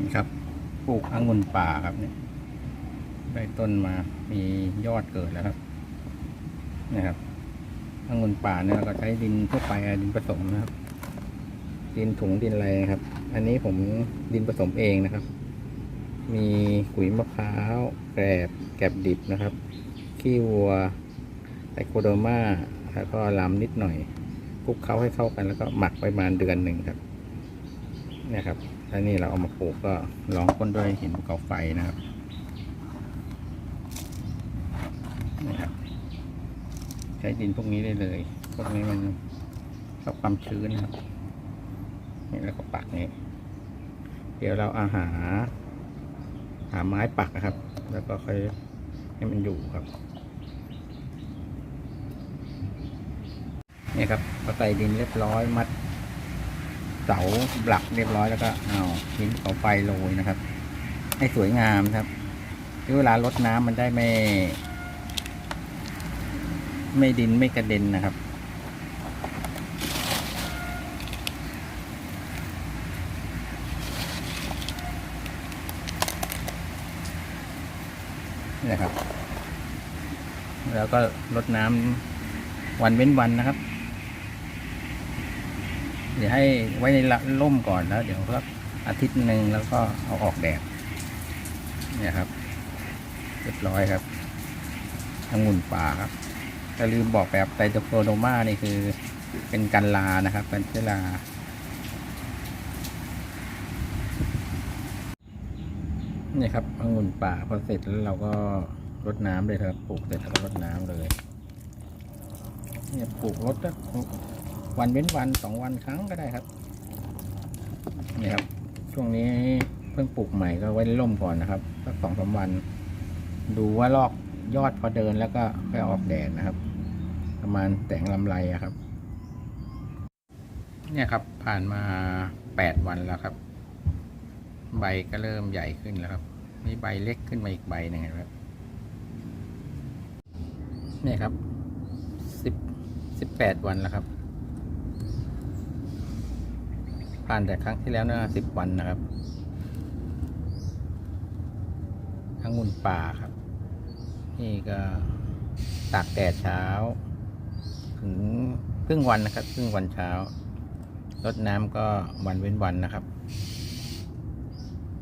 นี่ครับปลูกองุ่นป่าครับเนี่ยได้ต้นมามียอดเกิดแล้วครับนี่ครับองุ่นป่าเนี่ยเราก็ใช้ดินทั่วไปดินผสมนะครับ ดินถุงดินอะไรครับ อันนี้ผมดินผสมเองนะครับ มีขุยมะพร้าวแกลบแกลบดิบนะครับ ขี้วัวไตโคโดมาแล้วก็ลำนิดหน่อยคลุกเคล้าให้เข้ากันแล้วก็หมักไปประมาณเดือนหนึ่งครับเนี่ยครับ แล้วนี่เราเอามาปลูกก็ลองก้นด้วยหินภูเขาไฟนะครับนี่ครับ ใช้ดินพวกนี้ได้เลย พวกนี้มันชอบความชื้นนะครับ นี่แล้วก็ปักนี่เดี๋ยวเราอาหา หาไม้ปักนะครับ แล้วก็ค่อยให้มันอยู่ครับ นี่ครับพอใส่ดินเรียบร้อยมัด เสาหลักเรียบร้อยแล้วก็เอาหินเขาไฟโรยนะครับ ให้สวยงามครับที่เวลารดน้ำมันได้ไม่ ไม่ดินไม่กระเด็นนะครับ นี่นะครับ แล้วก็รดน้ำวันเว้นวันนะครับ เดี๋ยวให้ไว้ในละร่มก่อนแล้ว เดี๋ยวสักอาทิตย์หนึ่งแล้วก็เอาออกแดดเนี่ยครับเรียบร้อยครับองุ่นป่าครับแต่ลืมบอกแบบไตโตโคโดมานี่คือ เป็นกันลานะครับเป็นเชื้อราเนี่ยครับองุ่นป่าพอเสร็จแล้วเราก็รดน้ำเลยครับปลูกเสร็จแล้วก็รดน้ำเลย เนี่ยปลูกรดสักวั นเว้นวันสองวันครั้งก็ได้ครับนี่ครับ ช่วงนี้เพิ่งปลูกใหม่ก็ไว้ในร่มก่อนนะครับสักสองสามวัน ดูว่าลอกยอดพอเดินแล้วก็ค่อยออกแดดนะครับ ประมาณแสงลำไรครับ เนี่ยครับผ่านมาแปดวันแล้วครับ ใบก็เริ่มใหญ่ขึ้นแล้วครับ มีใบเล็กขึ้นมาอีกใบหนึ่งเห็นครับเนี่ยครับสิบสิบแปดวันแล้วครับ ผ่านแต่ครั้งที่แล้วนะสิบวันนะครับทั้งุ่นป่าครับ นี่ก็ตากแดดเช้า ถึงครึ่งวันนะครับ ครึ่งวันเช้ารดน้ำก็วันเว้นวันนะครับ